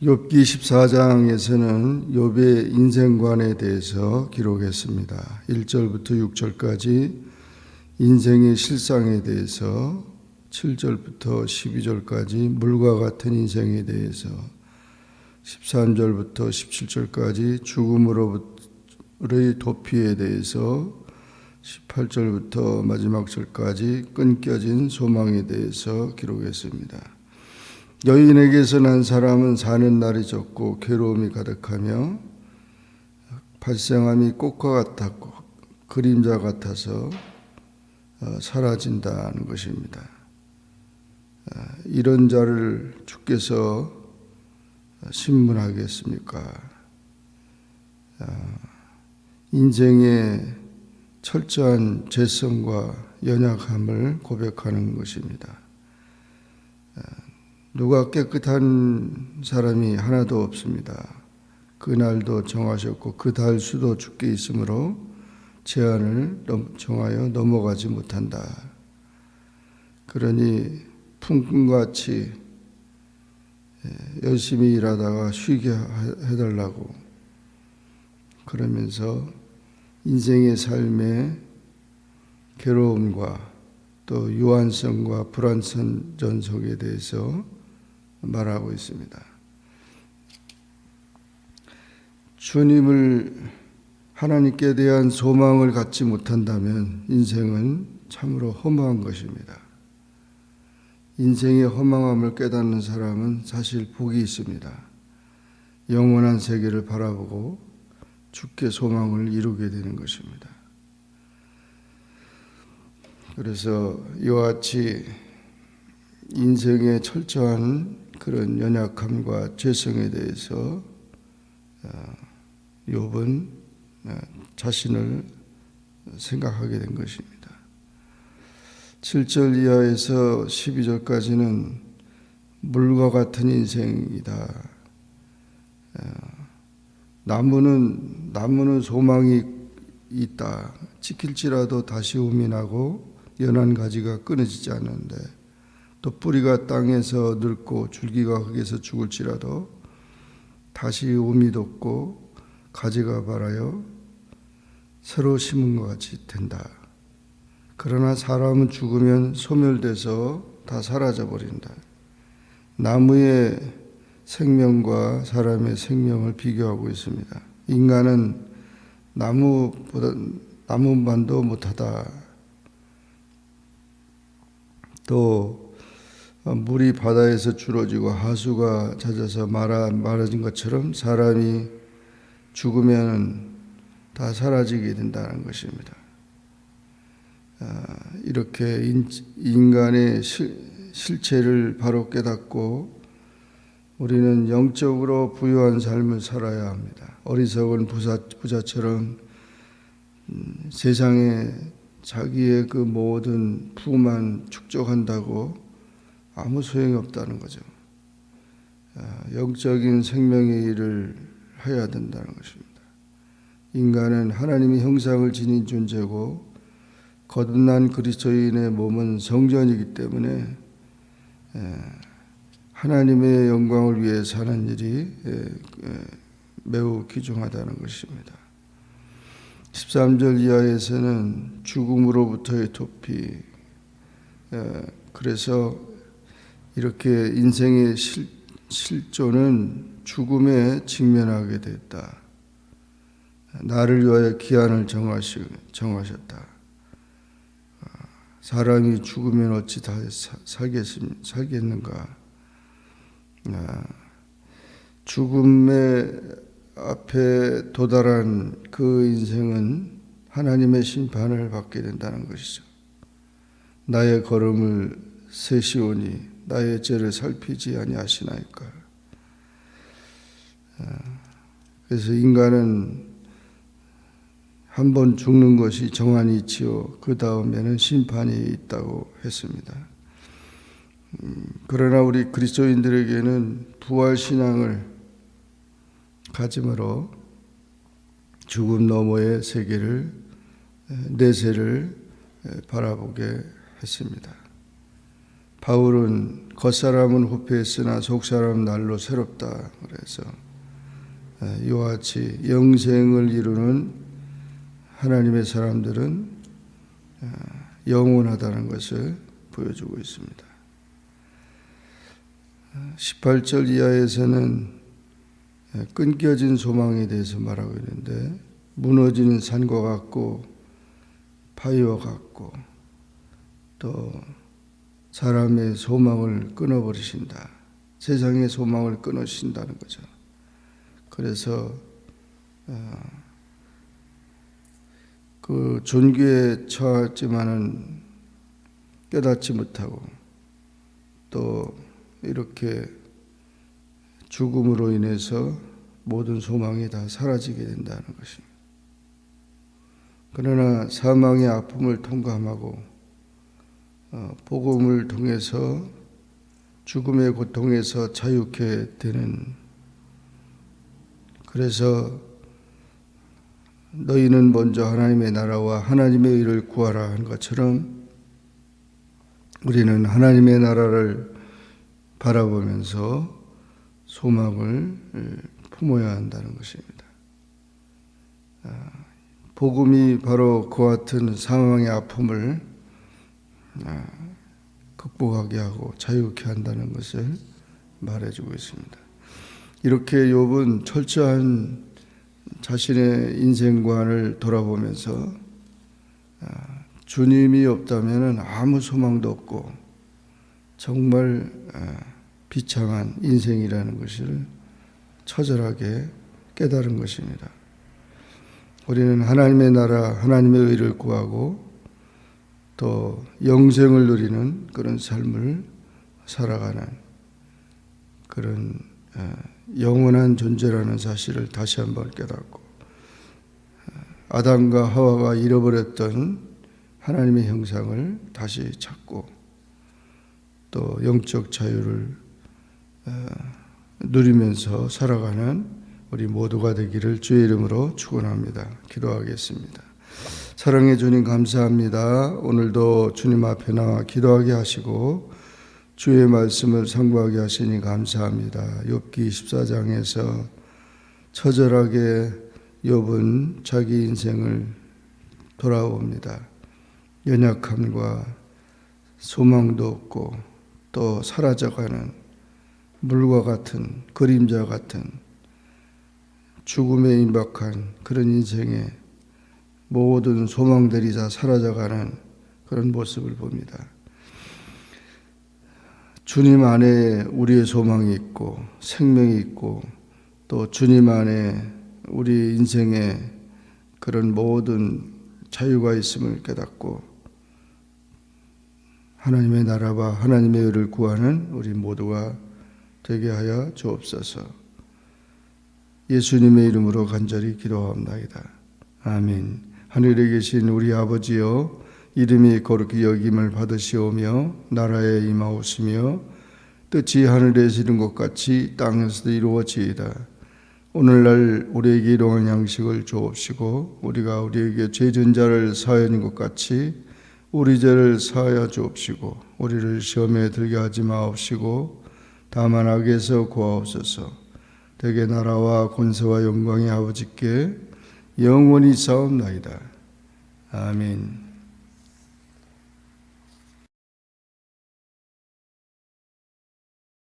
욥기 14장에서는 욥의 인생관에 대해서 기록했습니다. 1절부터 6절까지 인생의 실상에 대해서 7절부터 12절까지 물과 같은 인생에 대해서 13절부터 17절까지 죽음으로의 도피에 대해서 18절부터 마지막 절까지 끊겨진 소망에 대해서 기록했습니다. 여인에게서 난 사람은 사는 날이 적고 괴로움이 가득하며 발생함이 꽃과 같았고 그림자 같아서 어, 사라진다는 것입니다. 어, 이런 자를 주께서 신문하겠습니까? 어, 인생의 철저한 죄성과 연약함을 고백하는 것입니다. 누가 깨끗한 사람이 하나도 없습니다. 그날도 정하셨고 그 달 수도 주께 있으므로 제한을 정하여 넘어가지 못한다. 그러니 풍금같이 열심히 일하다가 쉬게 해달라고 그러면서 인생의 삶의 괴로움과 또 유한성과 불안성 전속에 대해서 말하고 있습니다. 주님을 하나님께 대한 소망을 갖지 못한다면 인생은 참으로 허무한 것입니다. 인생의 허망함을 깨닫는 사람은 사실 복이 있습니다. 영원한 세계를 바라보고 주께 소망을 이루게 되는 것입니다. 그래서 이와 같이 인생의 철저한 그런 연약함과 죄성에 대해서 어, 욥은 어, 자신을 생각하게 된 것입니다. 7절 이하에서 12절까지는 물과 같은 인생이다. 어, 나무는 나무는 소망이 있다. 지킬지라도 다시 우민하고 연한 가지가 끊어지지 않는데 또 뿌리가 땅에서 늙고 줄기가 흙에서 죽을지라도 다시 우미 돋고 가지가 발하여 새로 심은 것 같이 된다. 그러나 사람은 죽으면 소멸돼서 다 사라져 버린다. 나무의 생명과 사람의 생명을 비교하고 있습니다. 인간은 나무보다 나무만도 못하다. 또 물이 바다에서 줄어지고 하수가 잦아서 말아 말아진 것처럼 사람이 죽으면 다 사라지게 된다는 것입니다. 아, 이렇게 인간의 실체를 바로 깨닫고 우리는 영적으로 부유한 삶을 살아야 합니다. 어리석은 부자, 부자처럼 음, 세상에 자기의 그 모든 부만 축적한다고 아무 소용이 없다는 거죠. 아, 영적인 생명의 일을 해야 된다는 것입니다. 인간은 하나님의 형상을 지닌 존재고 거듭난 그리스도인의 몸은 성전이기 때문에 하나님의 영광을 위해 사는 일이 매우 귀중하다는 것입니다. 13절 이하에서는 죽음으로부터의 도피 그래서 이렇게 인생의 실, 실존은 죽음에 직면하게 됐다. 나를 위하여 기한을 정하시, 정하셨다. 사람이 죽으면 어찌 다 살겠, 살겠는가? 아, 죽음의 앞에 도달한 그 인생은 하나님의 심판을 받게 된다는 것이죠. 나의 걸음을 세시오니 나의 죄를 살피지 아니하시나이까. 아, 그래서 인간은 한 번 죽는 것이 정한 이치요. 그 다음에는 심판이 있다고 했습니다. 음, 그러나 우리 그리스도인들에게는 부활 신앙을 가짐으로 죽음 너머의 세계를 내세를 바라보게 했습니다. 바울은 겉사람은 후패했으나 속사람은 날로 새롭다. 그래서 에, 이와 같이 영생을 이루는 하나님의 사람들은 에, 영원하다는 것을 보여주고 있습니다. 18절 이하에서는 끊겨진 소망에 대해서 말하고 있는데 무너지는 산과 같고 바위와 같고 또 사람의 소망을 끊어버리신다. 세상의 소망을 끊으신다는 거죠. 그래서 어, 그 존귀에 처했지만은 깨닫지 못하고 또 이렇게 죽음으로 인해서 모든 소망이 다 사라지게 된다는 것입니다. 그러나 사망의 아픔을 통감하고 어, 복음을 통해서 죽음의 고통에서 자유케 되는 그래서 너희는 먼저 하나님의 나라와 하나님의 의를 구하라 한 것처럼 우리는 하나님의 나라를 바라보면서 소망을 품어야 한다는 것입니다. 아, 복음이 바로 그 같은 사망의 아픔을 아, 극복하게 하고 자유케 한다는 것을 말해주고 있습니다. 이렇게 욥은 철저한 자신의 인생관을 돌아보면서 아, 주님이 없다면 아무 소망도 없고 정말 비참한 인생이라는 것을 처절하게 깨달은 것입니다. 우리는 하나님의 나라, 하나님의 의를 구하고 또 영생을 누리는 그런 삶을 살아가는 그런 영원한 존재라는 사실을 다시 한번 깨닫고 아담과 하와가 잃어버렸던 하나님의 형상을 다시 찾고 또 영적 자유를 누리면서 살아가는 우리 모두가 되기를 주의 이름으로 축원합니다. 기도하겠습니다. 사랑해 주님 감사합니다. 오늘도 주님 앞에 나와 기도하게 하시고 주의 말씀을 상고하게 하시니 감사합니다. 욥기 14장에서 처절하게 욥은 자기 인생을 돌아옵니다. 연약함과 소망도 없고 또 사라져가는 물과 같은 그림자 같은 죽음에 임박한 그런 인생에 모든 소망들이 다 사라져가는 그런 모습을 봅니다. 주님 안에 우리의 소망이 있고 생명이 있고 또 주님 안에 우리 인생에 그런 모든 자유가 있음을 깨닫고 하나님의 나라와 하나님의 의를 구하는 우리 모두가 되게 하여 주옵소서. 예수님의 이름으로 간절히 기도합나이다. 아멘. 하늘에 계신 우리 아버지여 이름이 거룩히 여김을 받으시오며 나라에 임하옵시며 뜻이 하늘에서 이룬 것 같이 땅에서도 이루어지이다. 오늘날 우리에게 일용할 양식을 주옵시고 우리가 우리에게 죄진 자를 사하는 것 같이 우리 죄를 사하여 주옵시고 우리를 시험에 들게 하지 마옵시고 다만 악에서 구하옵소서 대개 나라와 권세와 영광이 아버지께 영원히 싸움나이다. 아멘